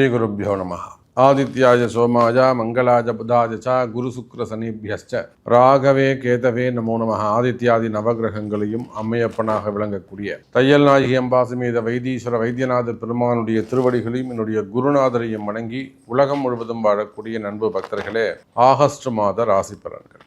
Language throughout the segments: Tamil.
ஸ்ரீகுருப்போ நம ஆதித்யாய சோமாய மங்களாஜ புதாஜ ச குரு சுக்ர சனிபியஸ்ச. ராகவே கேதவே நமோ நம ஆதித்யாதி நவகிரகங்களையும் அம்மையப்பனாக விளங்கக்கூடிய தையல் நாயகி அம்பாசுமேத வைத்தீஸ்வர வைத்தியநாத பெருமானுடைய திருவடிகளையும் என்னுடைய குருநாதரையும் வணங்கி உலகம் முழுவதும் வாழக்கூடிய நண்பு பக்தர்களே ஆகஸ்ட் மாத ராசி பலன்கள்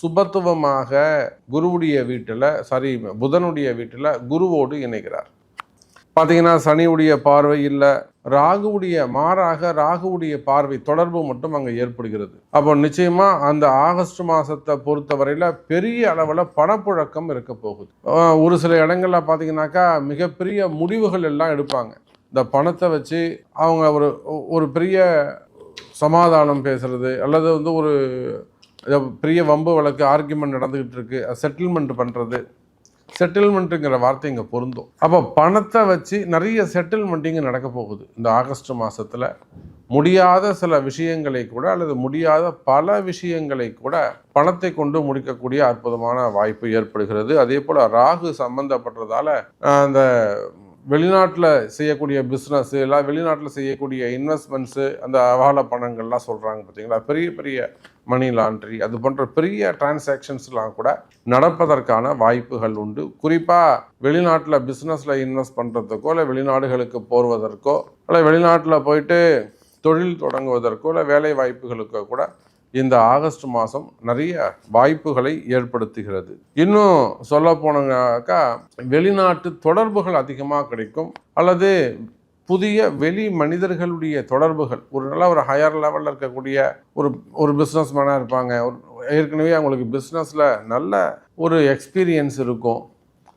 சுபத்துவமாக குருவுடைய வீட்டில் சாரி புதனுடைய வீட்டில் குருவோடு இணைகிறார். பார்த்தீங்கன்னா சனியுடைய பார்வை இல்லை ராகுவுடைய மாறாக ராகுவுடைய பார்வை தொடர்பு மட்டும் அங்கே ஏற்படுகிறது. அப்போ நிச்சயமாக அந்த ஆகஸ்ட் மாதத்தை பொறுத்தவரையில் பெரிய அளவில் பணப்புழக்கம் இருக்க போகுது. ஒரு சில இடங்களில் பார்த்தீங்கன்னாக்கா மிகப்பெரிய முடிவுகள் எல்லாம் எடுப்பாங்க. இந்த பணத்தை வச்சு அவங்க ஒரு ஒரு பெரிய சமாதானம் பேசுறது அல்லது வந்து ஒரு பெரிய வம்பு வழக்கு ஆர்கியூமெண்ட் நடந்துக்கிட்டு இருக்கு. செட்டில்மெண்ட் பண்ணுறது செட்டில்மெண்ட்டுங்கிற வார்த்தை இங்கே பொருந்தும். அப்போ பணத்தை வச்சு நிறைய செட்டில்மெண்ட் இங்கே நடக்க போகுது. இந்த ஆகஸ்ட் மாதத்தில் முடியாத சில விஷயங்களை கூட அல்லது முடியாத பல விஷயங்களை கூட பணத்தை கொண்டு முடிக்கக்கூடிய அற்புதமான வாய்ப்பு ஏற்படுகிறது. அதே போல் ராகு சம்பந்தப்பட்டதால அந்த வெளிநாட்டில் செய்யக்கூடிய பிஸ்னஸ் எல்லாம் வெளிநாட்டில் செய்யக்கூடிய இன்வெஸ்ட்மெண்ட்ஸு அந்த அவால பணங்கள்லாம் சொல்கிறாங்க பார்த்தீங்களா பெரிய பெரிய மணி லாண்ட்ரி அது போன்ற பெரிய டிரான்சாக்ஷன்ஸ்லாம் கூட நடப்பதற்கான வாய்ப்புகள் உண்டு. குறிப்பாக வெளிநாட்டில் பிஸ்னஸில் இன்வெஸ்ட் பண்ணுறதுக்கோ இல்லை வெளிநாடுகளுக்கு போர்வதற்கோ இல்லை வெளிநாட்டில் போயிட்டு தொழில் தொடங்குவதற்கோ இல்லை வேலை வாய்ப்புகளுக்கோ கூட இந்த ஆகஸ்ட் மாதம் நிறைய வாய்ப்புகளை ஏற்படுத்துகிறது. இன்னும் சொல்ல போனாக்கா வெளிநாட்டு தொடர்புகள் அதிகமாக கிடைக்கும். அல்லது புதிய வெளி மனிதர்களுடைய தொடர்புகள். ஒரு நல்ல ஒரு ஹையர் லெவலில் இருக்கக்கூடிய ஒரு ஒரு பிஸ்னஸ் மேனாக இருப்பாங்க. ஒரு ஏற்கனவே அவங்களுக்கு பிஸ்னஸில் நல்ல ஒரு எக்ஸ்பீரியன்ஸ் இருக்கும்.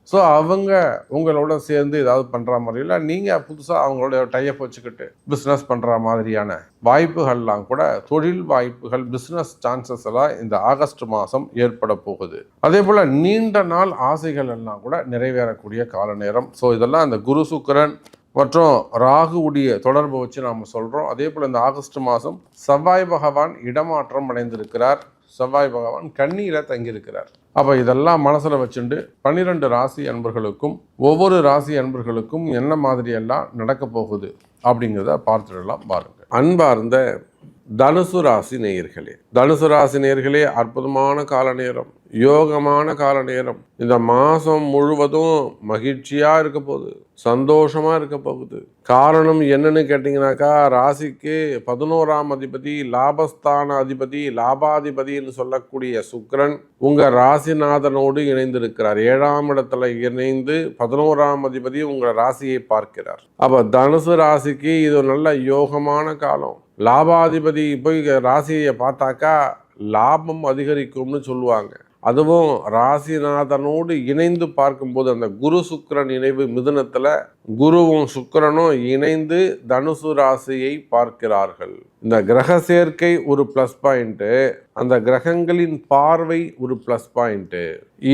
ஸோ அவங்க உங்களோட சேர்ந்து ஏதாவது பண்ணுற மாதிரியில் நீங்கள் புதுசாக அவங்களோட டைப் வச்சுக்கிட்டு பிஸ்னஸ் பண்ணுற மாதிரியான வாய்ப்புகள்லாம் கூட தொழில் வாய்ப்புகள் பிஸ்னஸ் சான்சஸ் எல்லாம் இந்த ஆகஸ்ட் மாதம் ஏற்பட போகுது. அதே போல் நீண்ட நாள் ஆசைகள் எல்லாம் கூட நிறைவேறக்கூடிய கால நேரம் ஸோ இதெல்லாம் அந்த குரு சுக்கிரன் மற்றும் ராகுவுடைய தொடர்பை வச்சு நாம் சொல்கிறோம் அதே போல் இந்த ஆகஸ்ட் மாதம் செவ்வாய் பகவான் இடமாற்றம் அடைந்திருக்கிறார். செவ்வாய் பகவான் கண்ணீரில் தங்கியிருக்கிறார். அப்போ இதெல்லாம் மனசில் வச்சுண்டு பன்னிரெண்டு ராசி அன்பர்களுக்கும் ஒவ்வொரு ராசி அன்பர்களுக்கும் என்ன மாதிரியெல்லாம் நடக்க போகுது அப்படிங்கிறத பார்த்துடலாம் பாருங்க. அன்பார்ந்த தனுசு ராசி நேயர்களே தனுசு ராசி நேயர்களே அற்புதமான கால நேரம் யோகமான கால நேரம். இந்த மாதம் முழுவதும் மகிழ்ச்சியாக இருக்க போகுது. சந்தோஷமாக இருக்க போகுது. காரணம் என்னன்னு கேட்டிங்கனாக்கா ராசிக்கு பதினோராம் அதிபதி லாபஸ்தான அதிபதி லாபாதிபதின்னு சொல்லக்கூடிய சுக்கரன் உங்கள் ராசிநாதனோடு இணைந்திருக்கிறார். ஏழாம் இடத்துல இணைந்து பதினோராம் அதிபதி உங்கள் ராசியை பார்க்கிறார். அப்போ தனுசு ராசிக்கு இது ஒரு நல்ல யோகமான காலம். லாபாதிபதி போய் ராசியை பார்த்தாக்கா லாபம் அதிகரிக்கும்னு சொல்லுவாங்க. அதுவும் ராசிநாதனோடு இணைந்து பார்க்கும்போது அந்த குரு சுக்கரன் இணைவு மிதுனத்தில் குருவும் சுக்கிரனும் இணைந்து தனுசு ராசியை பார்க்கிறார்கள். இந்த கிரக சேர்க்கை ஒரு ப்ளஸ் பாயிண்ட்டு அந்த கிரகங்களின் பார்வை ஒரு ப்ளஸ் பாயிண்ட்டு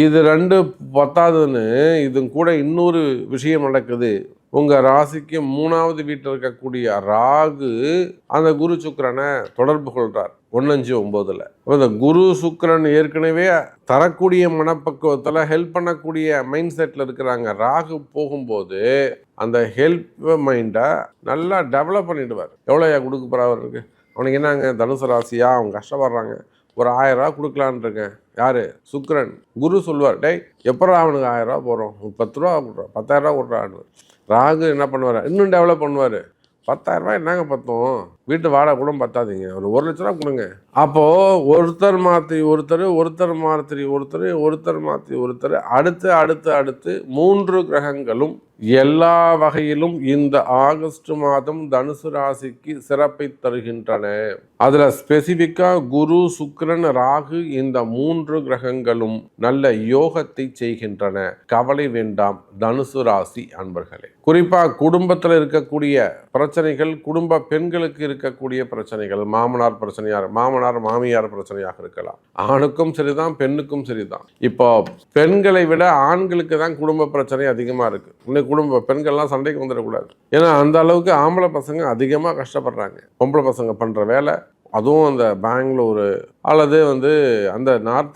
இது ரெண்டு பத்தாதுன்னு இது கூட இன்னொரு விஷயம் நடக்குது. உங்கள் ராசிக்கு மூணாவது வீட்டில் இருக்கக்கூடிய ராகு அந்த குரு சுக்கரனை தொடர்பு கொள்கிறார் ஒன்னஞ்சு ஒம்போதில். அப்போ இந்த குரு சுக்கரன் ஏற்கனவே தரக்கூடிய மனப்பக்குவத்தில் ஹெல்ப் பண்ணக்கூடிய மைண்ட் செட்டில் இருக்கிறாங்க. ராகு போகும்போது அந்த ஹெல்ப் மைண்டை நல்லா டெவலப் பண்ணிடுவார். எவ்வளோயா கொடுக்க போகிறா அவருக்கு? அவனுக்கு என்னங்க தனுசு ராசியா? அவங்க கஷ்டப்படுறாங்க. ஒரு ஆயிரம் ரூபா இருக்கேன். யார்? சுக்கரன். குரு சொல்லுவார் டேய் எப்போ அவனுக்கு ஆயிரம் ரூபா போகிறோம் ஒரு பத்து ரூபா கொடுறான் பத்தாயிரரூவா கொடுறான்னு. ராகு என்ன பண்ணுவார்? இன்னும் டெவலப் பண்ணுவார். பத்தாயிரரூபா என்னங்க பத்தும்? வீட்டு வாடகை கூட பத்தாதீங்க. ஒரு ஒரு லட்ச ரூபா கொடுங்க. அப்போது ஒருத்தர் மாற்றி ஒருத்தர் ஒருத்தர் மாற்றி ஒருத்தர் ஒருத்தர் மாற்றி ஒருத்தர் அடுத்து அடுத்து அடுத்து மூன்று கிரகங்களும் எல்லா வகையிலும் இந்த ஆகஸ்ட் மாதம் தனுசு ராசிக்கு சிறப்பை தருகின்றன. அதுல ஸ்பெசிபிக்கா குரு சுக்ரன் ராகு இந்த மூன்று கிரகங்களும் நல்ல யோகத்தை செய்கின்றன. கவலை வேண்டாம் தனுசு ராசி அன்பர்களே. குறிப்பா குடும்பத்தில் இருக்கக்கூடிய பிரச்சனைகள் குடும்ப பெண்களுக்கு இருக்கக்கூடிய பிரச்சனைகள் மாமனார் பிரச்சனையார் மாமனார் மாமியார் பிரச்சனையாக இருக்கலாம். ஆணுக்கும் சரிதான் பெண்ணுக்கும் சரிதான். இப்போ பெண்களை விட ஆண்களுக்கு தான் குடும்ப பிரச்சனை அதிகமாக இருக்கு. இன்னும் குடும்ப பெண்கள்லாம் சண்டைக்கு வந்துடக்கூடாது. ஏன்னா அந்த அளவுக்கு ஆம்பளை பசங்க அதிகமாக கஷ்டப்படுறாங்க. பொம்பளை பசங்க பண்ணுற வேலை அதுவும் அந்த பெங்களூர் அல்லது வந்து அந்த நார்த்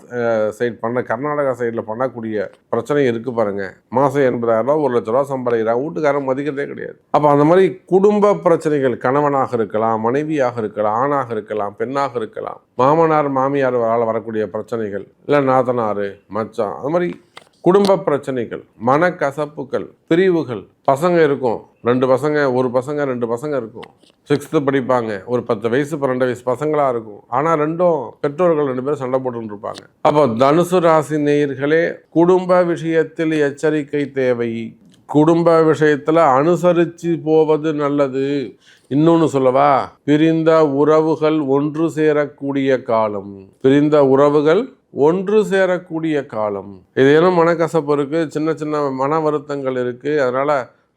சைடு பண்ண கர்நாடகா சைடில் பண்ணக்கூடிய பிரச்சனை இருக்குது பாருங்க. மாதம் எண்பதாயிரம் ரூபா ஒரு லட்ச ரூபா சம்பாதிக்கிறாங்க. வீட்டுக்காரன் மதிக்கிறதே கிடையாது. அப்போ அந்த மாதிரி குடும்ப பிரச்சனைகள் கணவனாக இருக்கலாம் மனைவியாக இருக்கலாம் ஆணாக இருக்கலாம் பெண்ணாக இருக்கலாம் மாமனார் மாமியார் வரக்கூடிய பிரச்சனைகள் இல்லை நாத்தனார் மச்சான் அது மாதிரி குடும்ப பிரச்சனைகள் மனக்கசப்புகள் பிரிவுகள். பசங்க இருக்கும். ரெண்டு பசங்க ஒரு பசங்க ரெண்டு பசங்க இருக்கும். சிக்ஸ்த்து படிப்பாங்க. ஒரு பத்து வயசு பன்னெண்டு வயசு பசங்களாக இருக்கும். ஆனால் ரெண்டும் பெற்றோர்கள் ரெண்டு பேரும் சண்டை போட்டுன்னு இருப்பாங்க. அப்போ தனுசு ராசி நேயர்களே குடும்ப விஷயத்தில் எச்சரிக்கை தேவை. குடும்ப விஷயத்தில் அனுசரித்து போவது நல்லது. இன்னொன்று சொல்லவா? பிரிந்த உறவுகள் ஒன்று சேரக்கூடிய காலம். பிரிந்த உறவுகள் ஒன்று சேரக்கூடிய காலம். இது ஏன்னா மனக்கசப்பு இருக்குது சின்ன சின்ன மன வருத்தங்கள் இருக்குது அதனால்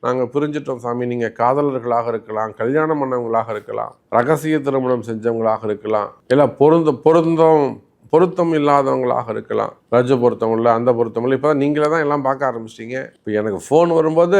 நாங்கள் பிரிஞ்சிட்டோம் சாமி. நீங்கள் காதலர்களாக இருக்கலாம் கல்யாணம் பண்ணவங்களாக இருக்கலாம் ரகசிய திருமணம் செஞ்சவங்களாக இருக்கலாம் இல்லை பொருந்த பொருந்தம் பொருத்தம் இல்லாதவங்களாக இருக்கலாம். ரஜ பொருத்தம் இல்லை அந்த பொருத்தம் இல்லை. இப்போ தான் நீங்களே தான் எல்லாம் பார்க்க ஆரம்பிச்சிட்டிங்க. இப்போ எனக்கு ஃபோன் வரும்போது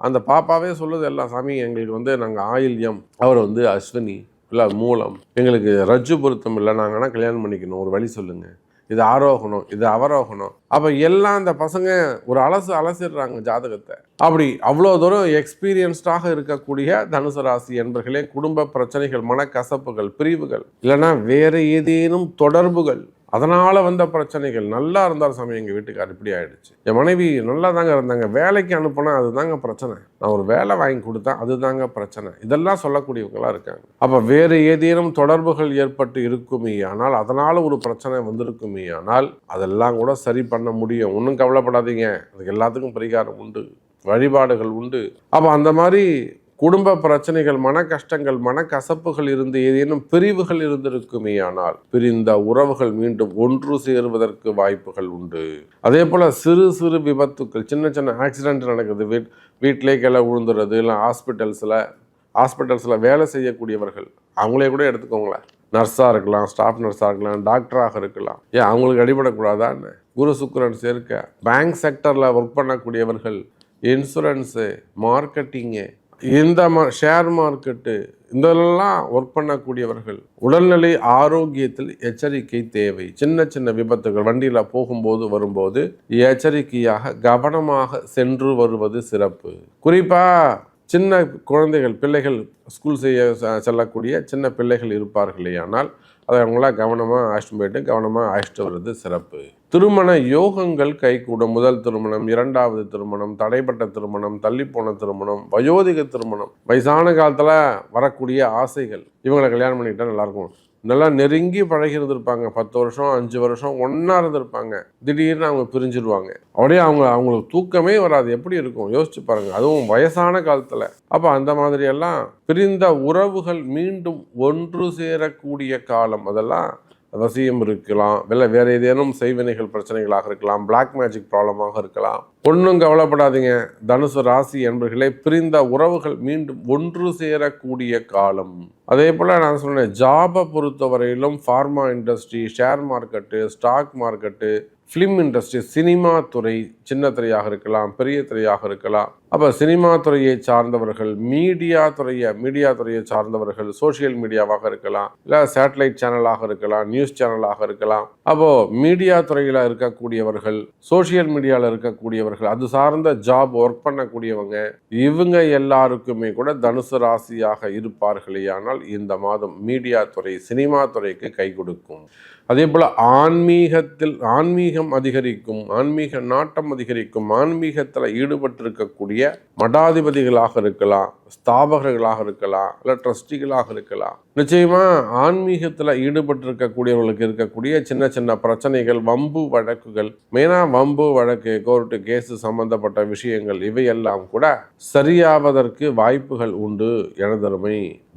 அந்த பாப்பாவே சொல்லுது எல்லாம் சாமி. எங்களுக்கு வந்து நாங்கள் ஆயில்யம். அவர் வந்து அஸ்வினி இல்லை மூலம். எங்களுக்கு ரஜ்ஜு பொருத்தம் இல்லை நாங்கள் கல்யாணம் பண்ணிக்கணும். ஒரு வழி சொல்லுங்கள் இது ஆரோகணம் இது அவரோகணம். அப்போ எல்லாம் அந்த பசங்க ஒரு அலசு அலசிடுறாங்க ஜாதகத்தை. அப்படி அவ்வளோ தூரம் எக்ஸ்பீரியன்ஸ்டாக இருக்கக்கூடிய தனுசு ராசி என்பர்களே குடும்ப பிரச்சனைகள் மனக்கசப்புகள் பிரிவுகள் இல்லைன்னா வேறு ஏதேனும் தொடர்புகள் அதனால் வந்த பிரச்சனைகள் நல்லா இருந்தார் சாமி எங்கள் வீட்டுக்கார் இப்படி ஆயிடுச்சு. என் மனைவி நல்லா தாங்க இருந்தாங்க. வேலைக்கு அனுப்புனா அதுதாங்க பிரச்சனை. நான் ஒரு வேலை வாங்கி கொடுத்தேன் அதுதாங்க பிரச்சனை. இதெல்லாம் சொல்லக்கூடியவங்களாம் இருக்காங்க. அப்போ வேறு ஏதேனும் தொடர்புகள் ஏற்பட்டு இருக்குமே ஆனால் அதனால் ஒரு பிரச்சனை வந்திருக்குமே ஆனால் அதெல்லாம் கூட சரி பண்ண முடியும். ஒன்றும் கவலைப்படாதீங்க. அதுக்கு எல்லாத்துக்கும் பரிகாரம் உண்டு. வழிபாடுகள் உண்டு. அப்போ அந்த மாதிரி குடும்ப பிரச்சனைகள் மன கஷ்டங்கள் மன கசப்புகள் இருந்து ஏதேனும் பிரிவுகள் இருந்திருக்குமே ஆனால் பிரிந்த உறவுகள் மீண்டும் ஒன்று சேருவதற்கு வாய்ப்புகள் உண்டு. அதே போல் சிறு சிறு விபத்துக்கள் சின்ன சின்ன ஆக்சிடென்ட் நடக்குது. வீட் வீட்டிலே கிளை விழுந்துறது இல்லை ஹாஸ்பிட்டல்ஸில் ஹாஸ்பிட்டல்ஸில் வேலை செய்யக்கூடியவர்கள் அவங்களே கூட எடுத்துக்கோங்களேன். நர்ஸாக இருக்கலாம் ஸ்டாஃப் நர்ஸாக இருக்கலாம் டாக்டராக இருக்கலாம். ஏன் அவங்களுக்கு அடிபடக்கூடாதான்னு குரு சுக்கரன் சேர்க்க பேங்க் செக்டரில் ஒர்க் பண்ணக்கூடியவர்கள் இன்சூரன்ஸு மார்க்கெட்டிங்கு இந்த ஷேர் மார்க்கெட்டு இதெல்லாம் ஒர்க் பண்ணக்கூடியவர்கள் உடல்நிலை ஆரோக்கியத்தில் எச்சரிக்கை தேவை. சின்ன சின்ன விபத்துகள் வண்டியில் போகும்போது வரும்போது எச்சரிக்கையாக கவனமாக சென்று வருவது சிறப்பு. குறிப்பாக சின்ன குழந்தைகள் பிள்ளைகள் ஸ்கூல் செய்ய செல்லக்கூடிய சின்ன பிள்ளைகள் இருப்பார்களேயானால் அதை அவங்களாம் கவனமாக அழைச்சிட்டு போயிட்டு கவனமாக அழைச்சிட்டு வர்றது சிறப்பு. திருமண யோகங்கள் கைகூடும். முதல் திருமணம் இரண்டாவது திருமணம் தடைப்பட்ட திருமணம் தள்ளிப்போன திருமணம் வயோதிக திருமணம். வயசான காலத்தில் வரக்கூடிய ஆசைகள். இவங்களை கல்யாணம் பண்ணிக்கிட்டா நல்லாயிருக்கும். நல்லா நெருங்கி பழகி இருந்திருப்பாங்க பத்து வருஷம் அஞ்சு வருஷம் ஒன்றா இருந்திருப்பாங்க. திடீர்னு அவங்க பிரிஞ்சிடுவாங்க அப்படியே அவங்க அவங்களுக்கு தூக்கமே வராது. எப்படி இருக்கும்? யோசிச்சு பாருங்க. அதுவும் வயசான காலத்தில். அப்போ அந்த மாதிரி எல்லாம் பிரிந்த உறவுகள் மீண்டும் ஒன்று சேரக்கூடிய காலம். அதெல்லாம் வசியம் இருக்கலாம். இல்லை வேறு ஏதேனும் செய்வினைகள் பிரச்சனைகளாக இருக்கலாம். பிளாக் மேஜிக் ப்ராப்ளமாக இருக்கலாம். ஒன்றும் கவலைப்படாதீங்க. தனுசு ராசி என்பர்களே பிரிந்த உறவுகள் மீண்டும் ஒன்று சேரக்கூடிய காலம். அதே போல் நான் சொன்னேன் ஜாபை பொறுத்தவரையிலும் pharma industry share market stock market film industry cinema துறை சின்ன திரையாக இருக்கலாம் பெரிய திரையாக இருக்கலாம். அப்போ சினிமா துறையை சார்ந்தவர்கள் மீடியா துறையை மீடியா துறையை சார்ந்தவர்கள் சோஷியல் மீடியாவாக இருக்கலாம் இல்லை சேட்டலைட் சேனலாக இருக்கலாம் நியூஸ் சேனலாக இருக்கலாம். அப்போ மீடியா துறையில் இருக்கக்கூடியவர்கள் சோஷியல் மீடியாவில் இருக்கக்கூடியவர்கள் அது சார்ந்த ஜாப் ஒர்க் பண்ணக்கூடியவங்க இவங்க எல்லாருக்குமே கூட தனுசு ராசியாக இருப்பார்களே ஆனால் இந்த மாதம் மீடியா துறை சினிமா துறைக்கு கை கொடுக்கும். அதே போல் ஆன்மீகத்தில் ஆன்மீகம் அதிகரிக்கும் ஆன்மீக நாட்டம் அதிகரிக்கும் ஆன்மீகத்தில் ஈடுபட்டிருக்கக்கூடிய மடாதிபதிகளாக இருக்கலாம் ஸ்தாபகர்களாக இருக்கலாம் இல்லை ட்ரஸ்டிகளாக இருக்கலாம். நிச்சயமாக ஆன்மீகத்தில் ஈடுபட்டிருக்கக்கூடியவர்களுக்கு இருக்கக்கூடிய சின்ன சின்ன பிரச்சனைகள் வம்பு வழக்குகள் மெயினாக வம்பு வழக்கு கோர்ட்டு கேஸு சம்பந்தப்பட்ட விஷயங்கள் இவையெல்லாம் கூட சரியாவதற்கு வாய்ப்புகள் உண்டு எனதருமை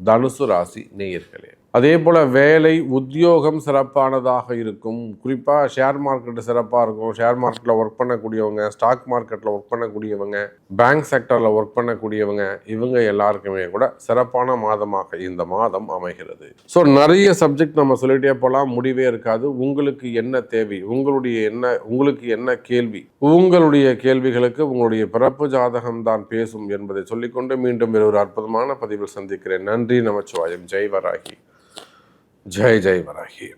தனுசு ராசி நேயர்களே. அதே போல் வேலை உத்தியோகம் சிறப்பானதாக இருக்கும். குறிப்பாக ஷேர் மார்க்கெட்டு சிறப்பாக இருக்கும். ஷேர் மார்க்கெட்டில் ஒர்க் பண்ணக்கூடியவங்க ஸ்டாக் மார்க்கெட்டில் ஒர்க் பண்ணக்கூடியவங்க பேங்க் செக்டரில் ஒர்க் பண்ணக்கூடியவங்க இவங்க எல்லாருக்குமே கூட சிறப்பான மாதமாக இந்த மாதம் அமைகிறது. ஸோ நிறைய சப்ஜெக்ட் நம்ம சொல்லிட்டே போகலாம் முடிவே இருக்காது. உங்களுக்கு என்ன தேவை? உங்களுடைய என்ன உங்களுக்கு என்ன கேள்வி? உங்களுடைய கேள்விகளுக்கு உங்களுடைய பிறப்பு ஜாதகம் தான் பேசும் என்பதை சொல்லிக்கொண்டு மீண்டும் ஒரு அற்புதமான பதிவில் சந்திக்கிறேன். நன்றி நமச்சிவாயம். ஜெய்வராகி जय जय मराठी.